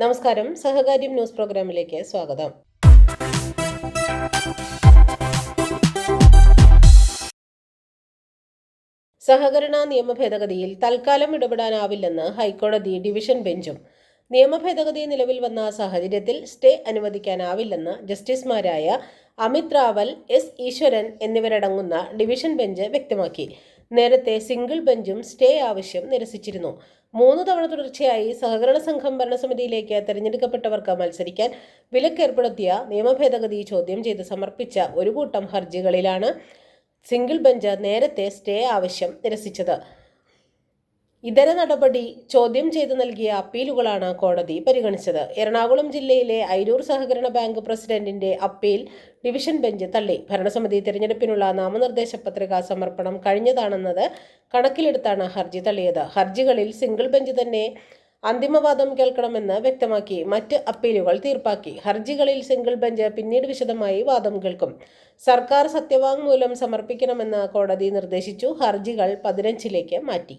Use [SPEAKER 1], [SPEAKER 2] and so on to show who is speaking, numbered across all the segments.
[SPEAKER 1] നമസ്കാരം. സഹകാര്യം ന്യൂസ് പ്രോഗ്രാമിലേക്ക് സ്വാഗതം. സഹകരണ നിയമ ഭേദഗതിയിൽ തൽക്കാലം ഇടപെടാനാവില്ലെന്ന് ഹൈക്കോടതി ഡിവിഷൻ ബെഞ്ചും. നിയമ ഭേദഗതി നിലവിൽ വന്ന സാഹചര്യത്തിൽ സ്റ്റേ അനുവദിക്കാനാവില്ലെന്ന് ജസ്റ്റിസുമാരായ അമിത് റാവൽ എസ് ഈശ്വരൻ എന്നിവരടങ്ങുന്ന ഡിവിഷൻ ബെഞ്ച് വ്യക്തമാക്കി. നേരത്തെ സിംഗിൾ ബെഞ്ചും സ്റ്റേ ആവശ്യം നിരസിച്ചിരുന്നു. മൂന്ന് തവണ തുടർച്ചയായി സഹകരണ സംഘം ഭരണസമിതിയിലേക്ക് തെരഞ്ഞെടുക്കപ്പെട്ടവർക്ക് മത്സരിക്കാൻ വിലക്കേർപ്പെടുത്തിയ നിയമ ഭേദഗതി ചോദ്യം ചെയ്ത് സമർപ്പിച്ച ഒരു കൂട്ടം ഹർജികളിലാണ് സിംഗിൾ ബെഞ്ച് നേരത്തെ സ്റ്റേ ആവശ്യം നിരസിച്ചത്. ഇതര നടപടി ചോദ്യം ചെയ്ത് നൽകിയ അപ്പീലുകളാണ് കോടതി പരിഗണിച്ചത്. എറണാകുളം ജില്ലയിലെ അയിരൂർ സഹകരണ ബാങ്ക് പ്രസിഡന്റിന്റെ അപ്പീൽ ഡിവിഷൻ ബെഞ്ച് തള്ളി. ഭരണസമിതി തിരഞ്ഞെടുപ്പിനുള്ള നാമനിർദ്ദേശ പത്രിക സമർപ്പണം കഴിഞ്ഞതാണെന്നത് കണക്കിലെടുത്താണ് ഹർജി തള്ളിയത്. ഹർജികളിൽ സിംഗിൾ ബെഞ്ച് തന്നെ അന്തിമവാദം കേൾക്കണമെന്ന് വ്യക്തമാക്കി. മറ്റ് അപ്പീലുകൾ തീർപ്പാക്കി. ഹർജികളിൽ സിംഗിൾ ബെഞ്ച് പിന്നീട് വിശദമായി വാദം കേൾക്കും. സർക്കാർ സത്യവാങ്മൂലം സമർപ്പിക്കണമെന്ന് കോടതി നിർദ്ദേശിച്ചു. ഹർജികൾ പതിനഞ്ചിലേക്ക് മാറ്റി.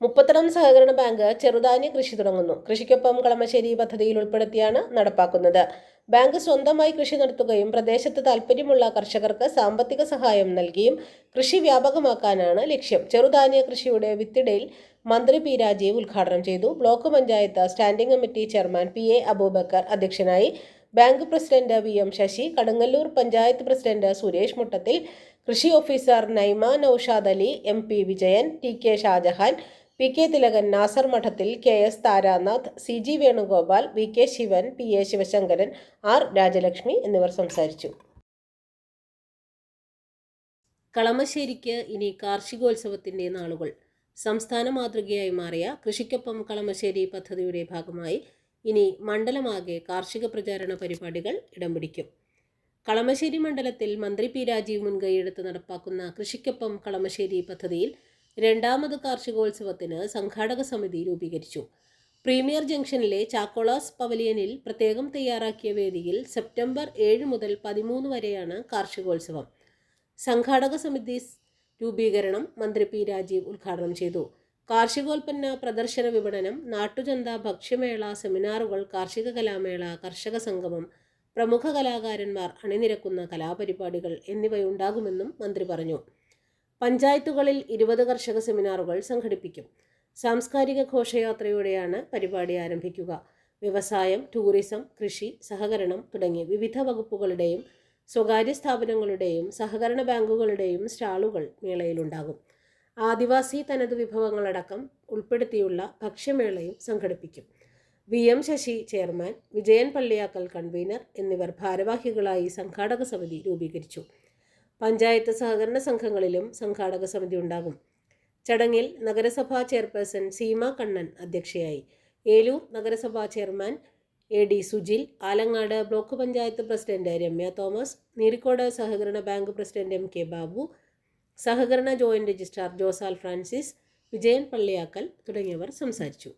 [SPEAKER 1] മുപ്പത്തടം സഹകരണ ബാങ്ക് ചെറുധാന്യ കൃഷി തുടങ്ങുന്നു. കൃഷിക്കൊപ്പം കളമശ്ശേരി പദ്ധതിയിൽ ഉൾപ്പെടുത്തിയാണ് നടപ്പാക്കുന്നത്. ബാങ്ക് സ്വന്തമായി കൃഷി നടത്തുകയും പ്രദേശത്ത് താൽപ്പര്യമുള്ള കർഷകർക്ക് സാമ്പത്തിക സഹായം നൽകിയും കൃഷി വ്യാപകമാക്കാനാണ് ലക്ഷ്യം. ചെറുധാന്യ കൃഷിയുടെ വിത്തിടയിൽ മന്ത്രി പി രാജീവ് ഉദ്ഘാടനം ചെയ്തു. Block panchayat standing committee chairman P A Abubakar അധ്യക്ഷനായി bank president V M Shashi Kadungallur panchayat president Suresh Muttathil കൃഷി officer Naima Naushad Ali M P Vijayan T K Shajahan P K Thilakan Nasar Madathil K S Tharanath C G Venugopal V K Sivan P A Sivasankaran R Rajalakshmi എന്നിവർ സംസാരിച്ചു. കളമശ്ശേരിക്ക് ഇനി കാർഷികോത്സവത്തിന്റെ നാളുകൾ. സംസ്ഥാന മാതൃകയായി മാറിയ കൃഷിക്കൊപ്പം കളമശ്ശേരി പദ്ധതിയുടെ ഭാഗമായി ഇനി മണ്ഡലമാകെ കാർഷിക പ്രചാരണ പരിപാടികൾ ഇടം പിടിക്കും. കളമശ്ശേരി മണ്ഡലത്തിൽ മന്ത്രി പി രാജീവ് മുൻകൈയെടുത്ത് നടപ്പാക്കുന്ന കൃഷിക്കൊപ്പം കളമശ്ശേരി പദ്ധതിയിൽ രണ്ടാമത് കാർഷികോത്സവത്തിന് സംഘാടക സമിതി രൂപീകരിച്ചു. പ്രീമിയർ ജംഗ്ഷനിലെ ചാക്കോളാസ് പവലിയനിൽ പ്രത്യേകം തയ്യാറാക്കിയ വേദിയിൽ സെപ്റ്റംബർ ഏഴ് മുതൽ പതിമൂന്ന് വരെയാണ് കാർഷികോത്സവം. സംഘാടക സമിതി രൂപീകരണം മന്ത്രി പി രാജീവ് ഉദ്ഘാടനം ചെയ്തു. കാർഷികോൽപ്പന്ന പ്രദർശന വിപണനം നാട്ടുചന്ത ഭക്ഷ്യമേള സെമിനാറുകൾ കാർഷിക കലാമേള കർഷക സംഗമം പ്രമുഖ കലാകാരന്മാർ അണിനിരക്കുന്ന കലാപരിപാടികൾ എന്നിവയുണ്ടാകുമെന്നും മന്ത്രി പറഞ്ഞു. പഞ്ചായത്തുകളിൽ ഇരുപത് കർഷക സെമിനാറുകൾ സംഘടിപ്പിക്കും. സാംസ്കാരിക ഘോഷയാത്രയോടെയാണ് പരിപാടി ആരംഭിക്കുക. വ്യവസായം ടൂറിസം കൃഷി സഹകരണം തുടങ്ങി വിവിധ വകുപ്പുകളുടെയും സ്വകാര്യ സ്ഥാപനങ്ങളുടെയും സഹകരണ ബാങ്കുകളുടെയും സ്റ്റാളുകൾ മേളയിലുണ്ടാകും. ആദിവാസി തനത് വിഭവങ്ങളടക്കം ഉൾപ്പെടുത്തിയുള്ള ഭക്ഷ്യമേളയും സംഘടിപ്പിക്കും. V. M. Shashi chairman Vijayan Palliyakkal convener എന്നിവർ ഭാരവാഹികളായി സംഘാടക സമിതി രൂപീകരിച്ചു. പഞ്ചായത്ത് സഹകരണ സംഘങ്ങളിലും സംഘാടക സമിതി ഉണ്ടാകും. ചടങ്ങിൽ നഗരസഭാ ചെയർപേഴ്സൺ സീമ കണ്ണൻ അധ്യക്ഷയായി. ഏലൂർ നഗരസഭാ chairman A D Sujil Alangad block panchayat president Ramya Thomas Neerikode സഹകരണ bank president M K Babu സഹകരണ joint registrar Josal Francis Vijayan Palliyakkal തുടങ്ങിയവർ സംസാരിച്ചു.